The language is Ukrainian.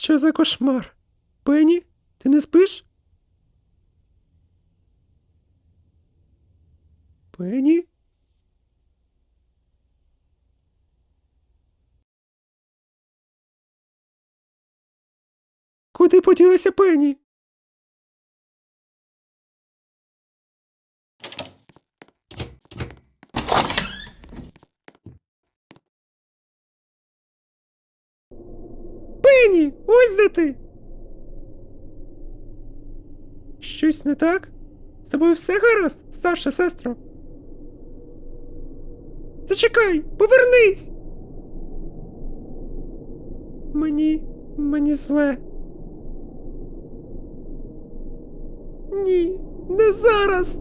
Що за кошмар? Пенні, ти не спиш? Пенні? Куди поділася Пенні? Пенні, ось де ти. Щось не так? З тобою все гаразд, старша сестро? Зачекай, повернись. Мені. мені зле. Ні, не зараз.